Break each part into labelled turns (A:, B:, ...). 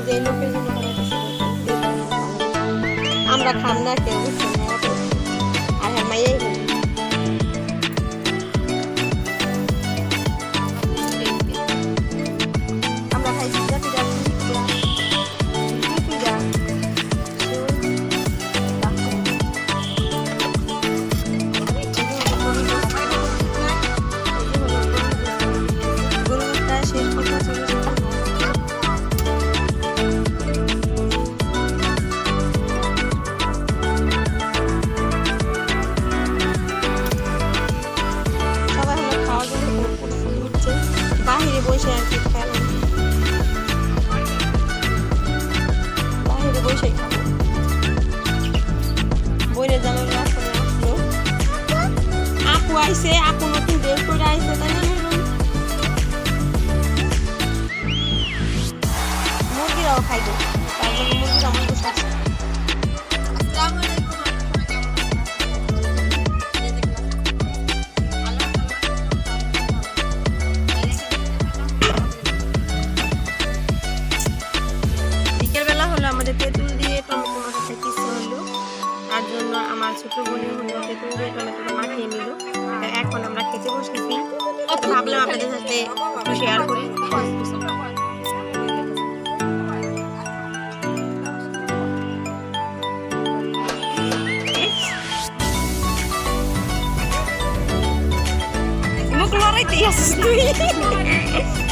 A: এই যে লোকের জন্য আমরা খাম না কেউ আর হ্যাঁ chance. ভাবলাম আপনাদের সাথে একটু শেয়ার করি। আসিস তুই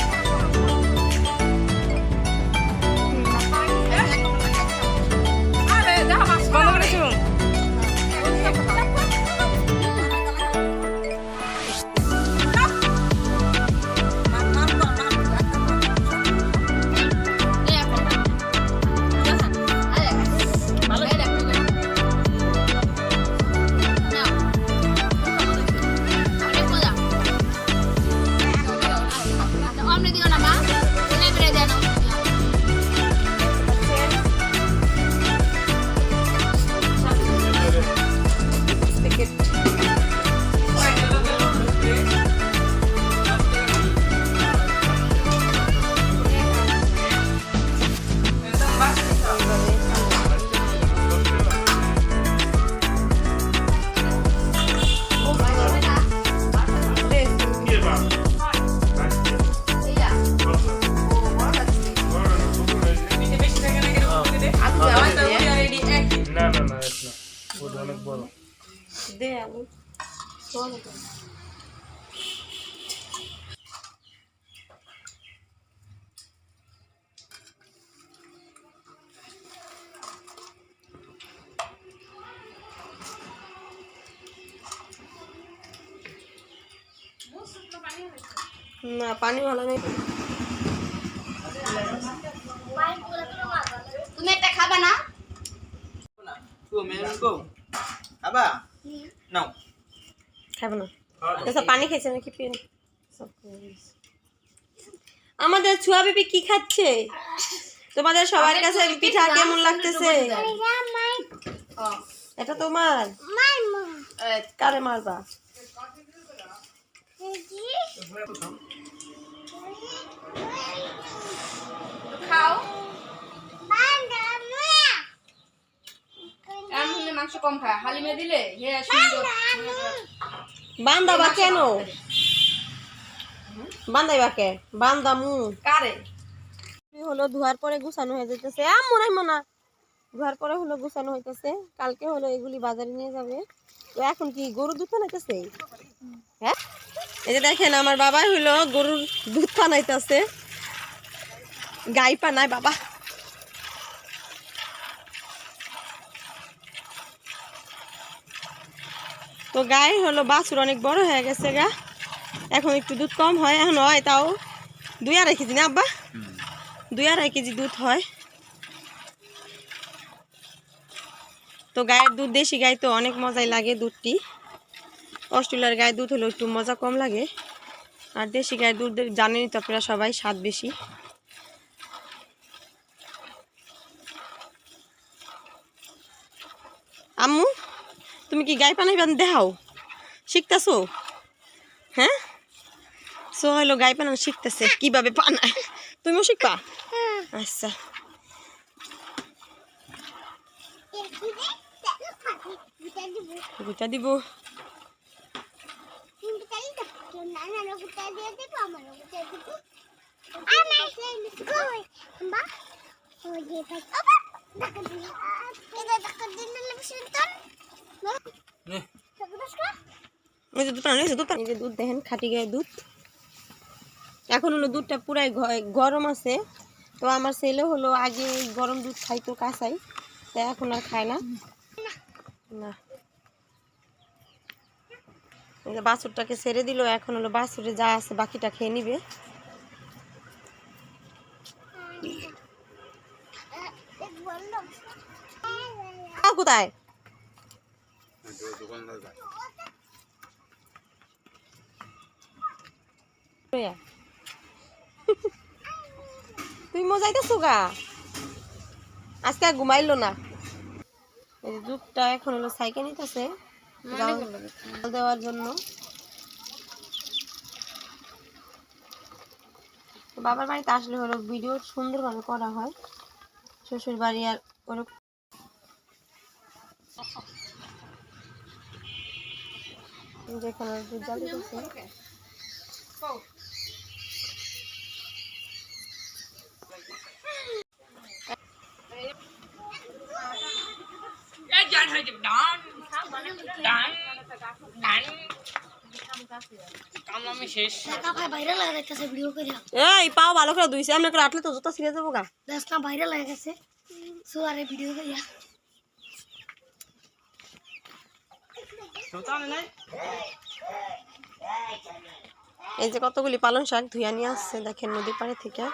A: দে আলু চল না পানি ভালো নেই
B: তুমি একটা খাবা না
C: Go, man, go. Aba? No.
A: খাব না। আচ্ছা পানি খেয়েছে নাকি পেন আমাদের ছুয়া বেবি কি খাচ্ছে? তোমাদের সবার কাছে পিঠা কেমন লাগতেছে? এটা তোমার? কারে মারবা?
B: মাংস কম খায়। হালিমে দিলে হে সুন্দর।
A: বান্দাবা কেন? বান্দাইবা কে? বান্দামু
B: কারে?
A: হলো ধোয়ার পরে গুছানো হয়ে যেতেছে আম্মু রাইমো না ধোয়ার পরে হলো গুছানো হইতেছে। কালকে হলো এগুলি বাজারে নিয়ে যাবে। তো এখন কি গরুর দুধ বানাইতেছে হ্যাঁ? এই যে দেখেন আমার বাবা হলো গরুর দুধ বানাইতেছে গাই পানায় বাবা। তো গায়ে হলো বাছুর অনেক বড় হয়ে গেছে গা। এখন একটু দুধ কম হয়, এখন হয় তাও দুই আড়াই কেজি না আব্বা? দুই আড়াই কেজি দুধ হয়। তো গায়ের দুধ, দেশি গাই তো অনেক মজাই লাগে দুধটি। অস্ট্রেলিয়ার গায়ের দুধ হলো একটু মজা কম লাগে। আর দেশি গায়ের দুধ জানেনই তো আপনারা সবাই, স্বাদ বেশি। আম্মু? তুমি কি গাই পানাই বান দেখাও? শিখতেছো? হ্যাঁ? সো হলো গাই পানানো শিখতেছে, কীভাবে পানায়? তুমিও শিখবা? আচ্ছা। গুটা দিব।
C: নে
A: এই যে দুধ যে দুধ পানি এই যে দুধ দেখেন খাটি গায়ে দুধ। এখন হলো দুধটা পুরাই গরম আছে। তো আমার ছেলে হলো আগে গরম দুধ খাইতো কাঁচাই তা এখন আর খায় না। না। বাছুরটাকে ছেড়ে দিল এখন হলো বাছুরে যা আছে বাকিটা খেয়ে নিবে। আও কোথায় Iya. তুই মজাইতেছো গা? আজকে আর ঘুমাইলো না। এই যে দুধটা এখন হলো সাইকেল নিতেছে। জাল দেওয়ার জন্য। বাবার বাড়িতে আসলে হলো ভিডিও সুন্দরভাবে করা হয়। শ্বশুর বাড়ি আর ওরকম যেখানে দুধ জাল দিতেছে। এই পাও ভালো করে ধুইছে। এমনি করে আটলে তো জুতা ছিঁড়ে যাব গা।
D: ভাইরাল হয়ে গেছে সুয়ারে ভিডিও করিয়া
A: এই যে কতগুলি পালং শাক ধুইয়া নিয়ে আসছে দেখেন নদী পাড়ে থেকে।